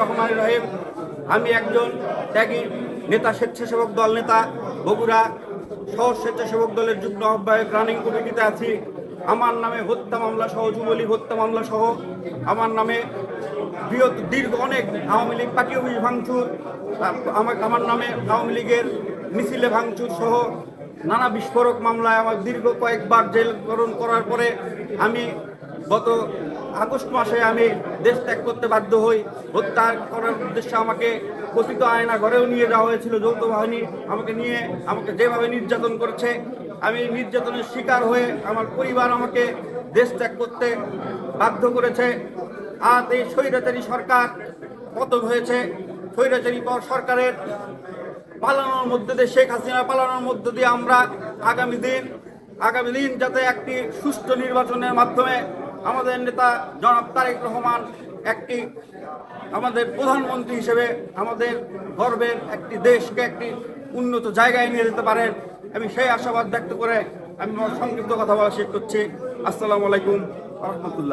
রহমান রহিম। আমি একজন ত্যাগী, নেতা, স্বেচ্ছাসেবক দল নেতা, বগুড়া শহর স্বেচ্ছাসেবক দলের যুগ্ম আহ্বায়ক রানিং কমিটিতে আছি। আমার নামে হত্যা মামলা সহ, যুবলীগ হত্যা মামলা সহ, আমার নামে বৃহৎ, দীর্ঘ অনেক আওয়ামী লীগ পার্টি অফিস ভাঙচুর, আমার আমার নামে আওয়ামী লীগের মিছিলে ভাঙচুর সহ নানা বিস্ফোরক মামলায় আমার দীর্ঘ কয়েকবার জেলকরণ করার পরে আমি গত আগস্ট মাসে আমি দেশ ত্যাগ করতে বাধ্য হই। হত্যা করার উদ্দেশ্যে আমাকে কথিত আয়না ঘরেও নিয়ে যাওয়া হয়েছিল, যৌথ বাহিনী আমাকে নিয়ে, আমাকে যেভাবে নির্যাতন করেছে, আমি নির্যাতনের শিকার হয়ে আমার পরিবার আমাকে দেশ ত্যাগ করতে বাধ্য করেছে। আর এই স্বৈরাচারী সরকার পতন হয়েছে। স্বৈরাচারী পর সরকারের পালানোর মধ্যে দিয়ে, শেখ হাসিনা পালানোর মধ্য দিয়ে আমরা আগামী দিন আগামী দিন যাতে একটি সুষ্ঠু নির্বাচনের মাধ্যমে আমাদের নেতা জনাব তারেক রহমান একটি আমাদের প্রধানমন্ত্রী হিসেবে আমাদের গর্বের একটি দেশকে একটি উন্নত জায়গায় নিয়ে যেতে পারেন। আমি সেই আশাবাদ ব্যক্ত করে আমি সংক্ষিপ্ত কথা বলা শেষ করছি। আসসালামু আলাইকুম রহমতুল্লাহ।